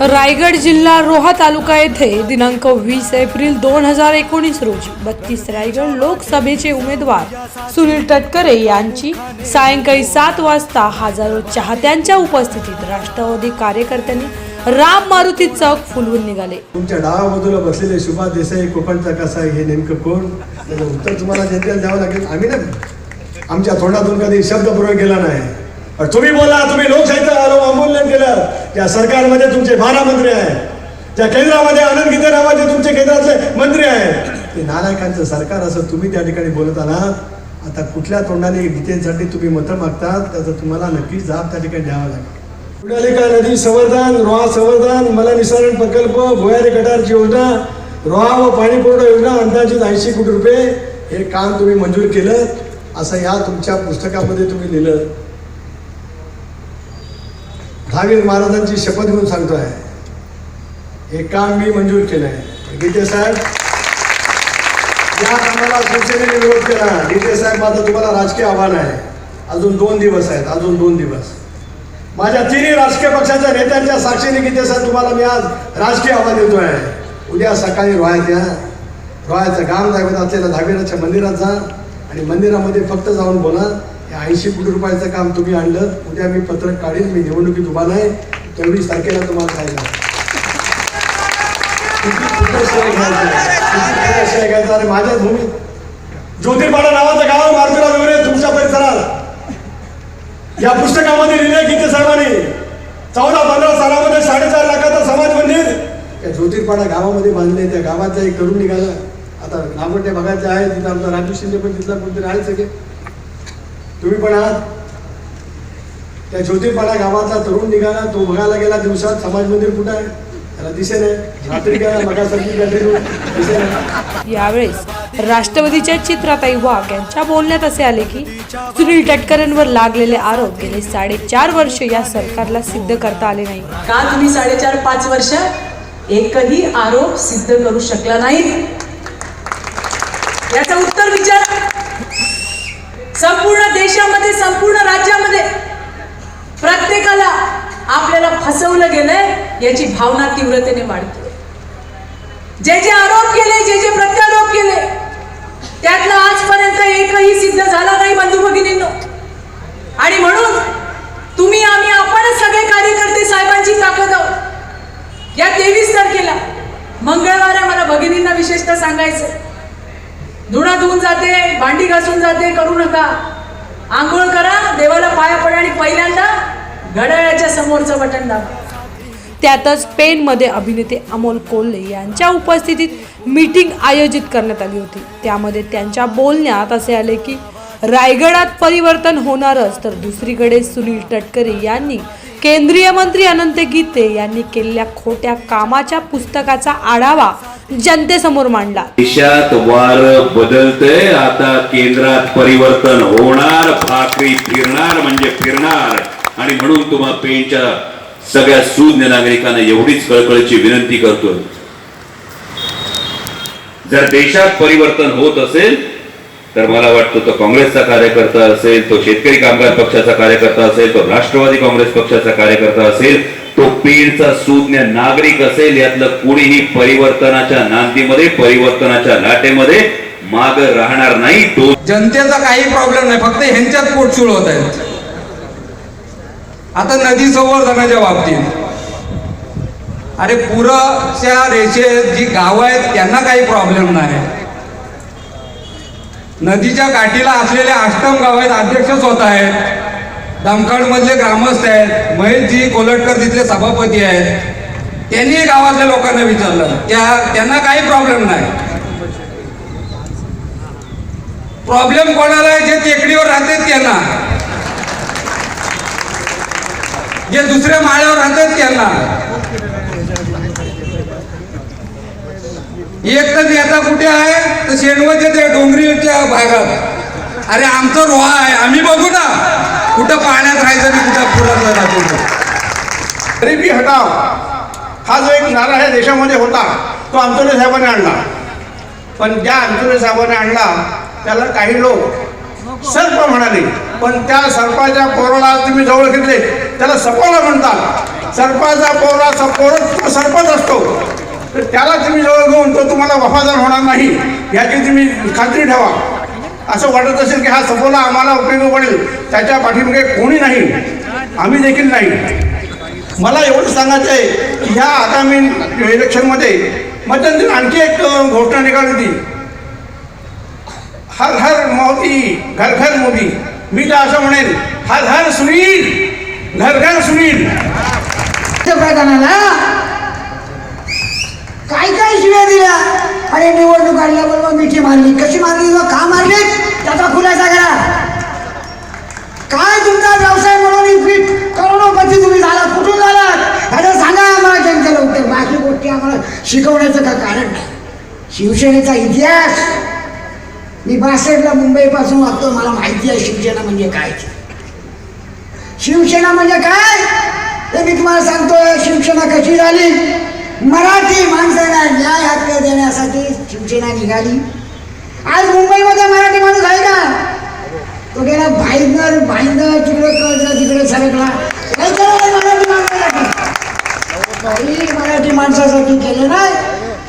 रायगड जिल्हा रोहा तालुका येथे दिनांक वीस एप्रिल दोन हजार एकोणीस रोजी बत्तीस रायगड लोकसभेचे उमेदवार सुनील तटकरे यांची सायंकाळी सात वाजता हजारो चाहत्यांच्या उपस्थितीत राष्ट्रवादी कार्यकर्त्यांनी राम मारुती चौक फुलवून निघाले. तुमच्या डावा बाजूला बसलेले शुभा देसाई कोकणचा कसा हे नेमकं कोण? उत्तर तुम्हाला द्यावं लागेल. आम्ही ना आमच्या तोंडातून कधी शब्द प्रयोग केला नाही. तुम्ही बोला तुम्ही लोकशाहीचा आरोप अवमूल्यन केलं. त्या सरकारमध्ये तुमचे बारा मंत्री आहेत. त्या केंद्रामध्ये आनंद गीते नावाचे तुमचे केंद्रातले मंत्री आहेत. ते नालायकांचं सरकार असं तुम्ही त्या ठिकाणी बोलत आहात आता कुठल्या तोंडाने गीतेसाठी तुम्ही मतं मागतात त्याचा तुम्हाला नक्कीच जाब त्या ठिकाणी द्यावा लागेल. कुडालिका नदी संवर्धन रोहा संवर्धन मला निसरण प्रकल्प भुयारी गटारची योजना रोहा व पाणी पुरवठा योजना अंदाजित ऐंशी कोटी रुपये हे काम तुम्ही मंजूर केलं. असं या तुमच्या पुस्तकामध्ये तुम्ही लिहिलं. दहावीर महाराजांची शपथ घेऊन सांगतो आहे हे काम मी मंजूर केलं आहे गीते साहेब या कामाला शिवसेनेने विरोध केला. गीते साहेब माझं तुम्हाला राजकीय आव्हान आहे. अजून दोन दिवस आहेत. अजून दोन दिवस. माझ्या तिन्ही राजकीय पक्षाच्या नेत्यांच्या साक्षीने गीते साहेब तुम्हाला मी आज राजकीय आव्हान देतोय. उद्या सकाळी रोहायत या रोहायचं गाव दाखवत असलेल्या धाबीराच्या मंदिरात जा आणि मंदिरामध्ये फक्त जाऊन बोला. ऐंशी कोटी रुपयाचं काम तुम्ही आणलं उद्या मी पत्रक काढीन मी निवडणुकीत उभा नाही तेवढीच तारखेला तुम्हाला सांगितलं आणि माझ्या भूमीत ज्योतिर्पाडा नावाचं गाव आहे वगैरे तुमच्या परिसरात या पुस्तकामध्ये लिहिले गीते साहेबांनी चौदा पंधरा सालामध्ये साडेचार लाखाचा समाज मंदिर या ज्योतिर्पाडा गावामध्ये बांधले त्या गावाचा एक करून निघाला. आता नामोठ्या भागाचे आहे तिथं आमचा राजू शिंदे पण तिथला कोणतरी आहे. सगळे तुम्ही पण आहात त्या ज्योतिर्पाडा गावातला तरुण निघाला तो बघायला गेला दिवसात समाज मंदिर कुठं आहे? त्याला दिसे नाही रात्री गेला मगासारखी कंटिन्यू दिसे नाही यावेळेस राष्ट्रवादीच्या चित्राताई वाघ यांच्या बोलण्यात असे आले की सुनील तटकरेंवर लागलेले आरोप गेले साडेचार वर्ष या सरकारला सिद्ध करता आले नाही. का तुम्ही साडेचार पाच वर्ष एकही आरोप सिद्ध करू शकला नाही? याचं उत्तर विचार. संपूर्ण देशामध्ये संपूर्ण राज्यामध्ये प्रत्येकाला आपल्याला फसवलं गेलंय याची भावना तीव्रतेने वाढते. जे जे आरोप केले जे जे प्रत्यारोप केले त्यातलं आजपर्यंत एकही सिद्ध झाला नाही बंधू भगिनींनो. आणि म्हणून तुम्ही आम्ही आपणच सगळे कार्यकर्ते साहेबांची ताकद आहोत. या तेवीस तारखेला मंगळवार मला भगिनींना विशेषतः सांगायचं धुणा धुवून जाते भांडी घासून जाते करू नका. आंघोळ करा देवाला पाया पडा आणि पहिल्यांदा घड्याळ्याच्या समोरचं बटन दाबा. त्यातच पेनमध्ये अभिनेते अमोल कोल्हे यांच्या उपस्थितीत मीटिंग आयोजित करण्यात आली होती. त्यामध्ये त्यांच्या बोलण्यात असे आले की रायगडात परिवर्तन होणारच तर दुसरीकडे सुनील तटकरे यांनी केंद्रीय मंत्री अनंत गीते यांनी केलेल्या खोट्या कामाच्या पुस्तकाचा आढावा जनतेसमोर मांडला. देशात वार बदलतंय आता केंद्रात परिवर्तन होणार भाकरी फिरणार म्हणजे फिरणार. आणि म्हणून तुम्हा पेनच्या सगळ्या शून्य नागरिकांना एवढीच कळकळीची विनंती करतोय. जर देशात परिवर्तन होत असेल तर मला वाटतं तो काँग्रेसचा कार्यकर्ता असेल तो शेतकरी कामगार पक्षाचा कार्यकर्ता असेल तो राष्ट्रवादी काँग्रेस पक्षाचा कार्यकर्ता असेल तो पीरचा सुज्ञ नागरिक असेल यातलं कुणीही परिवर्तनाच्या नांदीमध्ये परिवर्तनाच्या लाटेमध्ये माग राहणार नाही. तो जनतेचा काही प्रॉब्लेम नाही फक्त ह्यांच्यात पोटचूळ होत आहेत आता नदी संवर्धनाच्या बाबतीत. अरे पुराच्या रेषेत जी गावं आहेत त्यांना काही प्रॉब्लेम नाही. नदीच्या काठीला असलेल्या अष्टम गाव आहेत अध्यक्ष स्वतः आहेत. दमखड मधले ग्रामस्थ आहेत महेशजी कोलटकर तिथले सभापती आहेत. त्यांनी गावातल्या लोकांना विचारलं. त्या त्यांना काही प्रॉब्लेम नाही. प्रॉब्लेम कोणाला आहे? जे टेकडीवर राहतात त्यांना. जे दुसऱ्या माळ्यावर राहतात त्यांना. एक तर नेता कुठे आहे? तर शेणवच्या त्या डोंगरीच्या भागात. अरे आमचं रोहा आहे. आम्ही बघू ना. कुठं पाण्यात राहायचं मी कुठं पुरातलं राहतो? गरिबी हटाव. हा जो एक नारा या देशामध्ये होता तो अंतोनी साहेबांनी आणला. पण ज्या अंतोनी साहेबांनी आणला त्याला काही लोक सर्प म्हणाले. पण त्या सर्पाच्या पोराला तुम्ही जवळ घेतले त्याला सपोला म्हणतात. सर्पाचा पोरा पोर सर्पच असतो. तर त्याला तुम्ही जवळ घेऊन तो तुम्हाला वफादार होणार नाही. याची तुम्ही खात्री ठेवा. असं वाटत असेल की हा सफोला आम्हाला उपयोगी पडेल. त्याच्या पाठीमागे कोणी नाही. आम्ही देखील नाही. मला एवढं सांगायचं आहे की ह्या आगामी इलेक्शनमध्ये मध्यंतरी आणखी एक घोषणा निघाली होती. हर हर मोदी घर घर मोदी. मी तर असं म्हणेन हर हर सुनील घर घर सुनील. पंतप्रधानाला काय काय शिव्या दिल्या अरे निवडणूक आल्याबरोबर मिठी मारली. कशी मारली? व का मारली? त्याचा खुलासा करा. काय तुमचा व्यवसाय म्हणून इतकी करोडोपती तुम्ही झाला? कुठून झालात ह्याचं सांगा आम्हाला जनतेला उत्तर बाकी गोष्टी आम्हाला शिकवण्याचं का कारण नाही? शिवसेनेचा इतिहास. मी बासष्टला मुंबईपासून वागतो मला माहिती आहे शिवसेना म्हणजे काय? शिवसेना म्हणजे काय? ते मी तुम्हाला सांगतोय. शिवसेना कशी झाली? मराठी माणसाला न्याय हक्क देण्यासाठी शिवसेना निघाली. आज मुंबईमध्ये मराठी माणूस आहे का? तो गेला भाईंदर भाईंदर तिकडे कळलं तिकडे सरकला. मराठी माणसासाठी. काही मराठी माणसासाठी केलं नाही.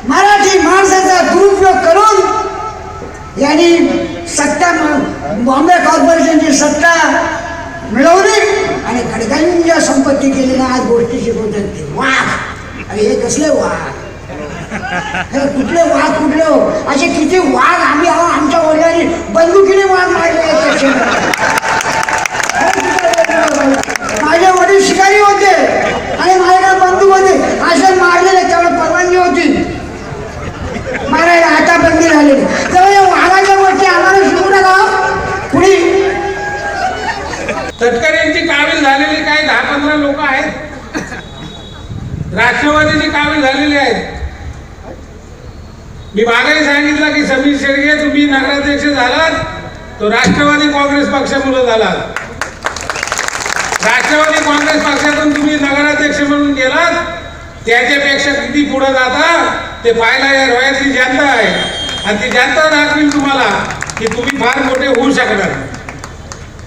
मराठी माणसाचा दुरुपयोग करून यांनी सत्ता बॉम्बे कॉर्पोरेशनची सत्ता मिळवली आणि खडकांच्या संपत्ती केली. आज गोष्टी शिकवतात वा अरे हे कसले वाघ? कुठले वाघ कुठले हो? असे किती वाघ आम्ही आहो आमच्या वडिलांनी बंदुकीने वाघ मारले माझे वडील शिकारी होते आणि माझ्याकडे बंदूक होते असे मारलेले त्यावेळेस परवानगी होती. मारायला आता बंदी झालेली तेव्हा या वाघाच्या गोष्टी आम्हाला शिकू नका हो. पुढे तटकऱ्यांची कावील झालेली काही दहा पंधरा लोक आहेत? राष्ट्रवादीची कामे झालेली आहेत. मी मागे सांगितलं की समीर शेडगे तुम्ही नगराध्यक्ष झालात तो राष्ट्रवादी काँग्रेस पक्षामुळे झालात राष्ट्रवादी काँग्रेस पक्षातून तुम्ही नगराध्यक्ष म्हणून गेलात त्याच्यापेक्षा किती पुढे जाता ते पाहायला या रोयातली जनता आहे. आणि ती जनता दाखवील तुम्हाला की तुम्ही फार मोठे होऊ शकणार.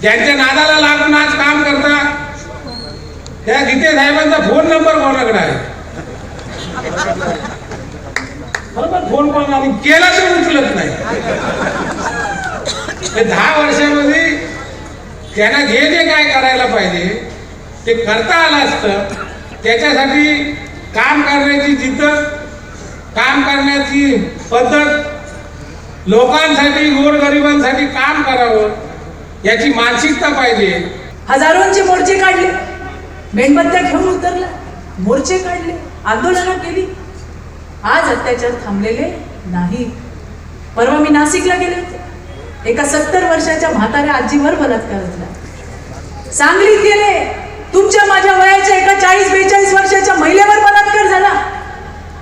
ज्यांच्या नादाला लागून आज काम करता त्या गीते साहेबांचा फोन नंबर कोणाकडे आहे? बरोबर फोन कोण आणि केला तर उचलत नाही. दहा वर्षामध्ये त्यांना जे जे काय करायला पाहिजे ते करता आलं असतं. त्याच्यासाठी काम करण्याची जिद्द काम करण्याची पद्धत लोकांसाठी गोरगरिबांसाठी काम करावं याची मानसिकता पाहिजे. हजारोंची मोर्ची काढली. मेणबत्त्या घेऊन उतरला. मोर्चे काढले. आंदोलनं केली. आज अत्याचार थांबलेले नाही. परवा मी नाशिकला गेले होते. एका सत्तर वर्षाच्या म्हाताऱ्या आजीवर बलात्कार झाला. सांगलीत गेले. तुमच्या माझ्या वयाच्या एका चाळीस बेचाळीस वर्षाच्या महिलेवर बलात्कार झाला.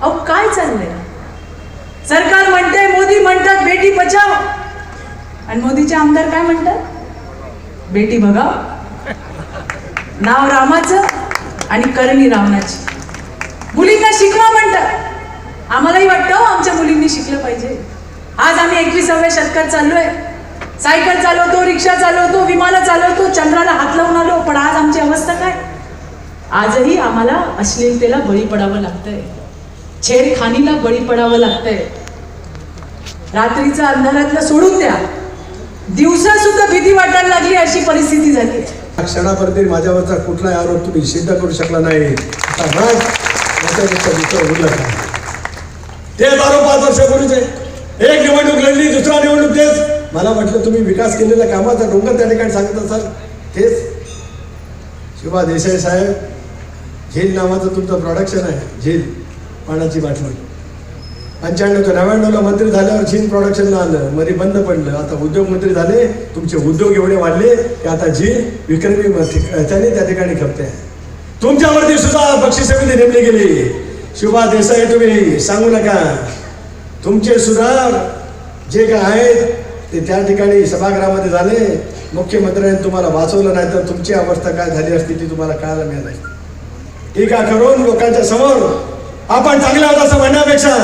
अहो काय चाललंय? सरकार म्हणते मोदी म्हणतात बेटी बचाव. आणि मोदीचे आमदार काय म्हणतात? बेटी बघाव. नाव रामाचं आणि करणी रावणाची. मुलींना शिकवा म्हणतात. आम्हालाही वाटतं हो, आमच्या मुलींनी शिकलं पाहिजे. आज आम्ही एकविसाव्या शतकात चाललोय. सायकल चालवतो रिक्षा चालवतो विमानं चालवतो चंद्राला हात लावून आलो पण आज आमची अवस्था काय? आजही आम्हाला अश्लीलतेला बळी पडावं लागतंय. छेडखानीला बळी पडावं लागतंय. रात्रीचं अंधारातलं सोडून द्या. दिवसा सुद्धा भीती वाटायला लागली अशी परिस्थिती झाली. क्षणापर्यंत माझ्यावरचा कुठलाही आरोप तुम्ही सिद्ध करू शकला नाही. आता राज दुसरं उरलं काय? तेच आरोप पाच वर्षापूर्वीचे एक निवडणूक लढली दुसरा निवडणूक तेच. मला म्हटलं तुम्ही विकास केलेल्या कामाचा डोंगर त्या ठिकाणी सांगत असाल. तेच. शिवा देसाई साहेब झेल नावाचं तुमचं प्रोडक्शन आहे झेल पाण्याची बाटली. पंच्याण्णव ते नव्याण्णवला मंत्री झाल्यावर चीन प्रोडक्शनला आलं. मध्ये बंद पडलं. आता उद्योग मंत्री झाले तुमचे उद्योग एवढे वाढले की आता जी विक्रमी त्याने त्या ठिकाणी खपते तुमच्यावरती सुद्धा बक्षीस समिती नेमली गेली. शुभा देसाई तुम्ही सांगू नका. तुमचे सुद्धा जे काय आहेत ते त्या ठिकाणी सभागृहामध्ये झाले. मुख्यमंत्र्यांनी तुम्हाला वाचवलं नाही तर तुमची अवस्था काय झाली असती ती तुम्हाला कळायला मिळाली टीका करून लोकांच्या समोर आपण चांगले आहोत असं म्हणण्यापेक्षा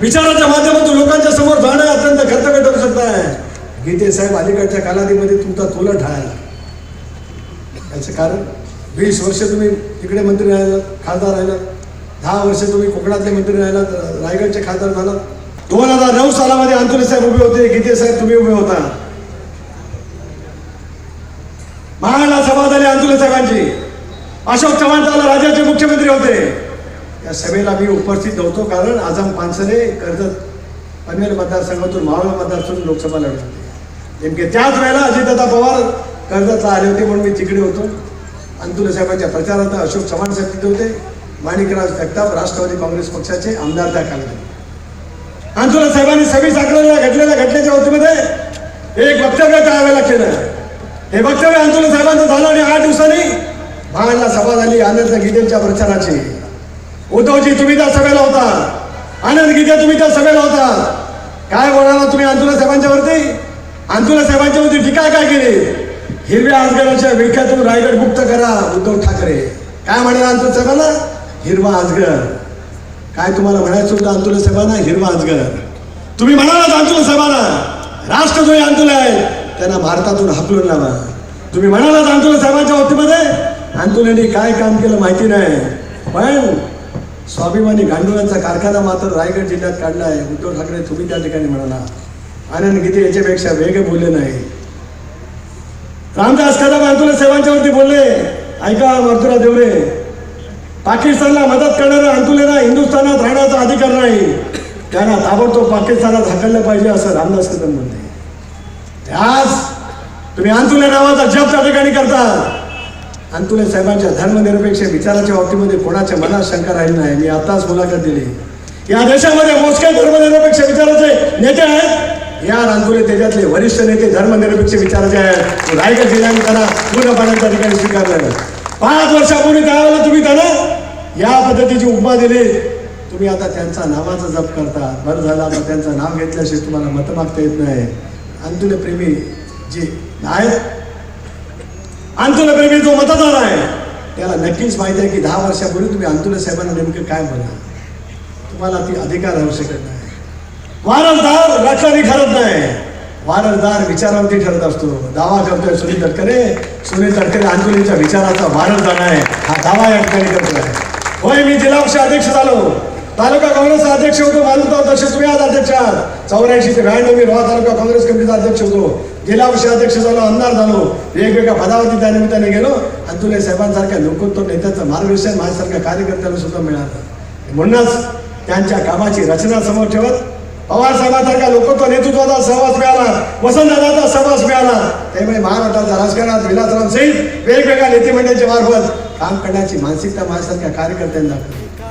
विचाराच्या माध्यमातून लोकांच्या समोर जाणं अत्यंत कर्तव्य ठरू शकताय गीते साहेब अलीकडच्या कालावधीमध्ये तुमचा तोला ढाळायला याचं कारण वीस वर्ष तुम्ही इकडे मंत्री राहिला खासदार राहिला. दहा वर्ष तुम्ही कोकणातले मंत्री राहिलात रायगडचे खासदार झाला. दोन हजार नऊ सालामध्ये आंतोली साहेब उभे होते गीते साहेब तुम्ही उभे होता. महाडला सभा झाली आंतोली साहेबांची. अशोक चव्हाण त्याला राज्याचे मुख्यमंत्री होते. या सभेला मी उपस्थित नव्हतो कारण आझम पानसरे कर्जत पनवेल मतदारसंघातून मावळ मतदारसंघातून लोकसभा लढत होते नेमके त्याच वेळेला अजितदादा पवार कर्जतला आले होते म्हणून मी तिकडे होतो. अंतुले साहेबांच्या प्रचारात अशोक चव्हाण साहेब तिथे होते. माणिकराज जगताप राष्ट्रवादी काँग्रेस पक्षाचे आमदार त्या काळात अंतुला साहेबांनी सव्वीस अकराला घटलेल्या घटनेच्या वतीमध्ये एक वक्तव्य त्यावेळेला केलं. हे वक्तव्य अंतुला साहेबांचं झालं आणि आठ दिवसांनी महाडला सभा झाली आनंद गीतेच्या प्रचाराची. उद्धवजी तुम्ही त्या सभेला होता. आनंद गीते तुम्ही त्या सभेला होता. काय बोलणार तुम्ही अंतुला साहेबांच्या वरती? अंतुले साहेबांच्या वरती टीका काय केली? हिरव्या आजगराच्या विख्यातून रायगड मुक्त करा उद्धव ठाकरे. काय म्हणाला अंतुल साहेबांना? हिरवा आजगर काय तुम्हाला म्हणायचं होतं अंतुल साहेबांना? हिरवा आजगर तुम्ही म्हणालात अंतुल साहेबांना राष्ट्रद्रोही अंतुल आहे त्यांना भारतातून हाकलून लावा. तुम्ही म्हणालात अंतुल साहेबांच्या बाबतीमध्ये अंतुलेने काय काम केलं माहिती नाही. पण स्वाभिमानी गांडुळांचा कारखाना मात्र रायगड जिल्ह्यात काढला आहे. उद्धव ठाकरे तुम्ही त्या ठिकाणी म्हणाला. आनंद गीते याच्यापेक्षा वेग बोलले नाही. रामदास कदम अंतुले सेवांच्यावरती बोलले. ऐका मर्तुरा देवरे पाकिस्तानला मदत करणाऱ्या अंतुलेला हिंदुस्थानात राहण्याचा अधिकार नाही. त्यांना ताबडतोब पाकिस्तानात हाकललं पाहिजे असं रामदास कदम म्हणते आज तुम्ही अंतुले नावाचा जप त्या ठिकाणी करता. अंतुले साहेबांच्या धर्मनिरपेक्ष विचाराच्या बाबतीमध्ये कोणाच्या मनात शंका राहिली नाही. मी आताच मुलाखत दिली. या देशामध्ये मोजके धर्मनिरपेक्ष विचाराचे नेते आहेत. या अंतुले त्याच्यातले वरिष्ठ नेते धर्मनिरपेक्ष विचाराचे आहेत. रायगड जिल्ह्याने त्यांना पूर्णपणे त्या ठिकाणी स्वीकारलं पाच वर्षापूर्वी त्यावेळेला तुम्ही त्यांना? या पद्धतीची उपमा दिली. तुम्ही आता त्यांचा नावाचा जप करता. बरं झालं आता त्यांचं नाव घेतल्याशिवाय तुम्हाला मतं मागता येत नाही. अंतुले प्रेमी जे आहेत अंतुलप्रेमी जो मतदार आहे. त्याला नक्कीच माहिती आहे की दहा वर्षापूर्वी तुम्ही अंतुले साहेबांना नेमकं काय बोला तुम्हाला ती अधिकार आवश्यक नाही. वारसदार राखणी ठरत नाही. वारसदार विचारावरती ठरत असतो. दावा करतोय सुनील तटकरे. सुनील तटकरे अंतुलीच्या विचाराचा वारसदार आहे. हा दावा या ठिकाणी करतोय. होय मी जिल्हा अध्यक्ष झालो. तालुका काँग्रेस अध्यक्ष होतो मानवता तसे तुम्ही आज अध्यक्ष आहात. चौऱ्याऐंशी ते ब्याण्णव मी रोहा तालुका काँग्रेस कमिटीचा अध्यक्ष होतो. गेल्या वर्षी अध्यक्ष झालो आमदार झालो. वेगवेगळ्या पदावरती त्या निमित्ताने गेलो. आणि तुला साहेबांसारख्या लोकोत्तर नेत्याचं मार्गदर्शन माझ्यासारख्या कार्यकर्त्याला सुद्धा मिळालं. म्हणूनच त्यांच्या कामाची रचना समोर ठेवत पवार साहेबांसारख्या लोकत्व नेतृत्वाचा सहवास मिळाला वसंतदादाचा सहवास मिळाला. त्यामुळे महाराष्ट्राच्या राजकारणात विलासराम सहित वेगवेगळ्या नेतेमंडळाच्या मार्फत काम करण्याची मानसिकता माझ्यासारख्या कार्यकर्त्यांना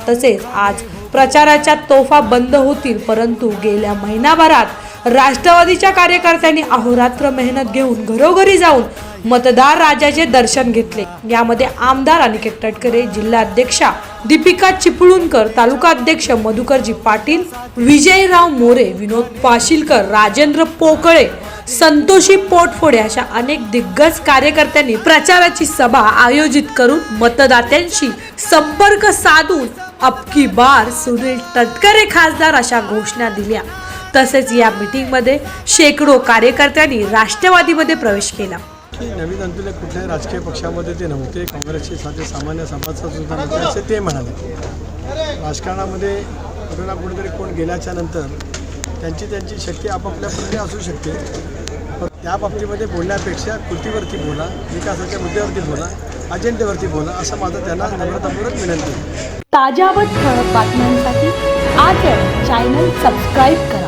तसेच आज प्रचाराच्या तोफा बंद होतील परंतु गेल्या महिनाभरात राष्ट्रवादीच्या कार्यकर्त्यांनी अहोरात्र मेहनत घेऊन घरोघरी जाऊन मतदार राजाचे दर्शन घेतले. यामध्ये आमदार अनिकेत तटकरे जिल्हाध्यक्षा दीपिका चिपळूणकर तालुका अध्यक्ष मधुकरजी पाटील विजयराव मोरे विनोद पाशीलकर राजेंद्र पोकळे संतोषी पोटफोडे अशा अनेक दिग्गज कार्यकर्त्यांनी प्रचाराची सभा आयोजित करून मतदात्यांशी संपर्क साधून अबकी बार सुनील तटकरे खासदार अशा घोषणा दिल्या. तसेच या मीटिंगमध्ये शेकडो कार्यकर्त्यांनी राष्ट्रवादीमध्ये प्रवेश केला. की नवीन अंतुले कुठल्याही राजकीय पक्षामध्ये ते नव्हते काँग्रेसचे साधे सामान्य सभासद सुद्धा नव्हते असे ते म्हणाले. राजकारणामध्ये कुठे ना कुठेतरी कोण गेल्याच्यानंतर त्यांची त्यांची शक्ती आपापल्याप्रमाणे असू शकते. पण त्या बाबतीमध्ये बोलण्यापेक्षा कृतीवरती बोला विकासाच्या मुद्द्यावरती बोला. अजेंडेवरती बोला असं माझं त्यांना नम्रतापूर्वक विनंती ताज्या व ठळक बातम्यांसाठी आज चॅनल सबस्क्राईब करा.